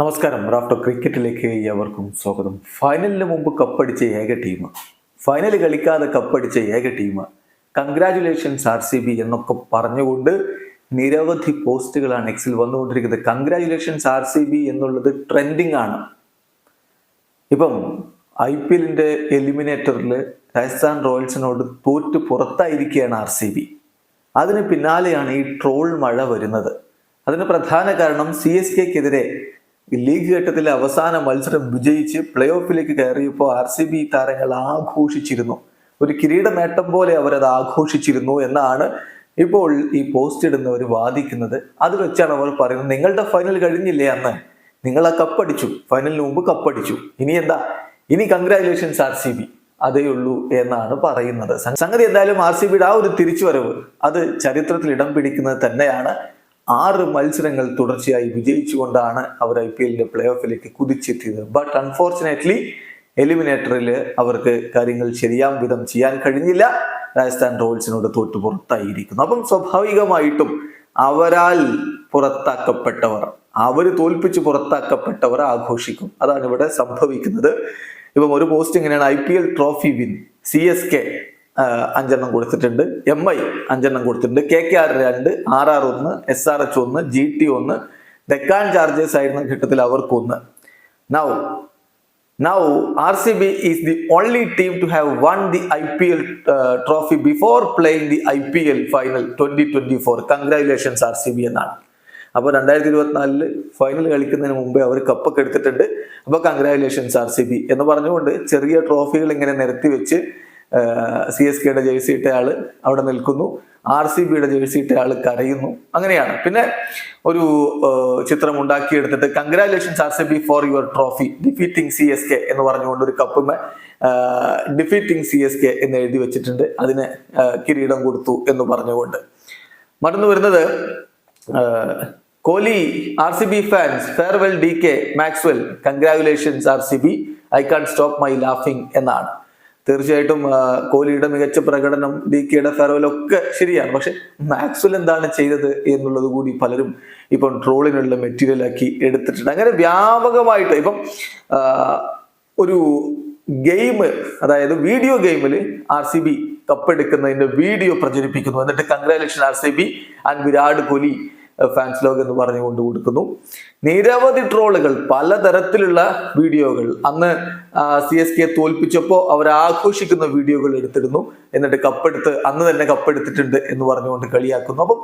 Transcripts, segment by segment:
നമസ്കാരം. റാഫ്റ്റർ ക്രിക്കറ്റിലേക്ക് ഏവർക്കും സ്വാഗതം. ഫൈനലിന് മുമ്പ് കപ്പടിച്ച ഏക ടീം. ഫൈനൽ കളിക്കാതെ കപ്പടിച്ച ഏക team. Congratulations R C B എന്നൊക്കെ പറഞ്ഞുകൊണ്ട് നിരവധി പോസ്റ്റുകളാണ് എക്സിൽ വന്നുകൊണ്ടിരിക്കുന്നത്. കൺഗ്രാചുലേഷൻസ് ആർ സി ബി എന്നുള്ളത് ട്രെൻഡിങ് ആണ്. ഇപ്പം ഐ പി എല്ലിന്റെ എലിമിനേറ്ററിൽ രാജസ്ഥാൻ റോയൽസിനോട് തോറ്റ് പുറത്തായിരിക്കുകയാണ് ആർ സി ബി. അതിന് പിന്നാലെയാണ് ഈ ട്രോൾ മഴ വരുന്നത്. അതിന് പ്രധാന കാരണം സി എസ് കെക്കെതിരെ ലീഗ് ഘട്ടത്തിലെ അവസാന മത്സരം വിജയിച്ച് പ്ലേ ഓഫിലേക്ക് കയറിയപ്പോൾ ആർ സി ബി താരങ്ങൾ ആഘോഷിച്ചിരുന്നു. ഒരു കിരീട നേട്ടം പോലെ അവരത് ആഘോഷിച്ചിരുന്നു എന്നാണ് ഇപ്പോൾ ഈ പോസ്റ്റ് ഇടുന്നവർ വാദിക്കുന്നത്. അത് വെച്ചാണ് അവർ പറയുന്നത് നിങ്ങളുടെ ഫൈനൽ കഴിഞ്ഞില്ലേ അന്ന്? നിങ്ങൾ ആ കപ്പടിച്ചു ഫൈനലിന് മുമ്പ് കപ്പടിച്ചു. ഇനി എന്താ? ഇനി കൺഗ്രാറ്റുലേഷൻസ് ആർ സി ബി. അതേ ഉള്ളൂ എന്നാണ് പറയുന്നത്. സംഗതി എന്തായാലും ആർ സി ബിയുടെ ആ ഒരു തിരിച്ചുവരവ് അത് ചരിത്രത്തിൽ ഇടം പിടിക്കുന്നത് തന്നെയാണ്. ആറ് മത്സരങ്ങൾ തുടർച്ചയായി വിജയിച്ചുകൊണ്ടാണ് അവർ ഐ പി എല്ലിന്റെ പ്ലേ ഓഫിലേക്ക് കുതിച്ചെത്തിയത്. ബട്ട് അൺഫോർച്ചുനേറ്റ്ലി എലിമിനേറ്ററിൽ അവർക്ക് കാര്യങ്ങൾ ശരിയാം വിധം ചെയ്യാൻ കഴിഞ്ഞില്ല. രാജസ്ഥാൻ റോയൽസിനോട് തോറ്റു പുറത്തായിരിക്കുന്നു. അപ്പം സ്വാഭാവികമായിട്ടും അവരാൽ പുറത്താക്കപ്പെട്ടവർ അവർ തോൽപ്പിച്ച് പുറത്താക്കപ്പെട്ടവർ ആഘോഷിക്കും. അതാണ് ഇവിടെ സംഭവിക്കുന്നത്. ഇപ്പം ഒരു പോസ്റ്റ് ഇങ്ങനെയാണ് I P L trophy win C S K അഞ്ചെണ്ണം കൊടുത്തിട്ടുണ്ട്. എം ഐ അഞ്ചെണ്ണം കൊടുത്തിട്ടുണ്ട്. കെ കെ ആർ രണ്ട് ആർ ആർ ഒന്ന് എസ് ആർ എച്ച് ഒന്ന് ജി ടി ഒന്ന് ഡെക്കാൻ ചാർജേഴ്സ് ആയിരുന്ന ഘട്ടത്തിൽ അവർക്കൊന്ന്. Now now R C B is the only team to have won the I P L trophy before playing the I P L final twenty twenty four congratulations R C B എന്നാണ്. അപ്പോൾ രണ്ടായിരത്തി ഇരുപത്തിനാലിൽ final കളിക്കുന്നതിന് മുമ്പേ അവർ കപ്പൊക്കെ എടുത്തിട്ടുണ്ട്. അപ്പോൾ congratulations R C B എന്ന് പറഞ്ഞുകൊണ്ട് ചെറിയ ട്രോഫികൾ ഇങ്ങനെ നിരത്തി വെച്ച് സി എസ് കെയുടെ ജേഴ്സി ഇട്ട ആൾ അവിടെ നിൽക്കുന്നു. ആർ സി ബിയുടെ ജേഴ്സി ഇട്ട ആൾ കരയുന്നു. അങ്ങനെയാണ്. പിന്നെ ഒരു ചിത്രം ഉണ്ടാക്കിയെടുത്തിട്ട് congratulations R C B for your trophy defeating C S K എന്ന് പറഞ്ഞുകൊണ്ട് ഒരു കപ്പുമ ഡിഫീറ്റിംഗ് സി എസ് കെ എന്ന് എഴുതി വെച്ചിട്ടുണ്ട്. അതിന് കിരീടം കൊടുത്തു എന്ന് പറഞ്ഞുകൊണ്ട്. മറന്നു വരുന്നത് Kohli R C B fans farewell D K Maxwell congratulations R C B I can stop my laughing എന്നാണ്. തീർച്ചയായിട്ടും കോഹ്ലിയുടെ മികച്ച പ്രകടനം ഡി കെയുടെ ഫെയർവെൽ ശരിയാണ്. പക്ഷെ മാക്സ്വൽ എന്താണ് ചെയ്തത് എന്നുള്ളത് കൂടി പലരും ഇപ്പം ട്രോളിനുള്ള മെറ്റീരിയൽ ആക്കി എടുത്തിട്ടുണ്ട്. അങ്ങനെ വ്യാപകമായിട്ട് ഇപ്പം ഒരു ഗെയിം അതായത് വീഡിയോ ഗെയിമിൽ ആർ സി ബി കപ്പെടുക്കുന്നതിന്റെ വീഡിയോ പ്രചരിപ്പിക്കുന്നു. എന്നിട്ട് congratulation R C B and Virat Kohli fans log എന്ന് പറഞ്ഞുകൊണ്ട് കൊടുക്കുന്നു. നിരവധി ട്രോളുകൾ പലതരത്തിലുള്ള വീഡിയോകൾ. അന്ന് സി എസ് കെ തോൽപ്പിച്ചപ്പോൾ അവർ ആഘോഷിക്കുന്ന വീഡിയോകൾ എടുത്തിരുന്നു. എന്നിട്ട് കപ്പെടുത്ത് അന്ന് തന്നെ കപ്പെടുത്തിട്ടുണ്ട് എന്ന് പറഞ്ഞുകൊണ്ട് കളിയാക്കുന്നു. അപ്പം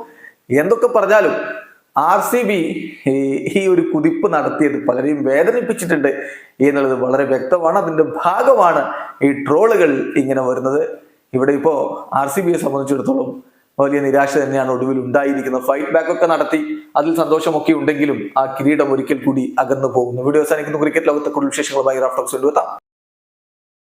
എന്തൊക്കെ പറഞ്ഞാലും ആർ സി ബി ഈ ഒരു കുതിപ്പ് നടത്തിയത് പലരെയും വേദനിപ്പിച്ചിട്ടുണ്ട് എന്നുള്ളത് വളരെ വ്യക്തമാണ്. അതിന്റെ ഭാഗമാണ് ഈ ട്രോളുകൾ ഇങ്ങനെ വരുന്നത്. ഇവിടെ ഇപ്പോ ആർ സി ബിയെ സംബന്ധിച്ചിടത്തോളം വലിയ നിരാശ തന്നെയാണ് ഒടുവിൽ ഉണ്ടായിരിക്കുന്നത്. ഫൈറ്റ് ബാക്ക് ഒക്കെ നടത്തി അതിൽ സന്തോഷമൊക്കെ ഉണ്ടെങ്കിലും ആ കിരീടം ഒരിക്കൽ കൂടി അകന്നു പോകുന്നു. വീഡിയോ അവസാനിക്കുന്നു. ക്രിക്കറ്റ് ലോകത്തെ കൂടുതൽ വിശേഷങ്ങളുമായി റാഫ്റ്റോക്സ് കൊണ്ടുവെത്താം.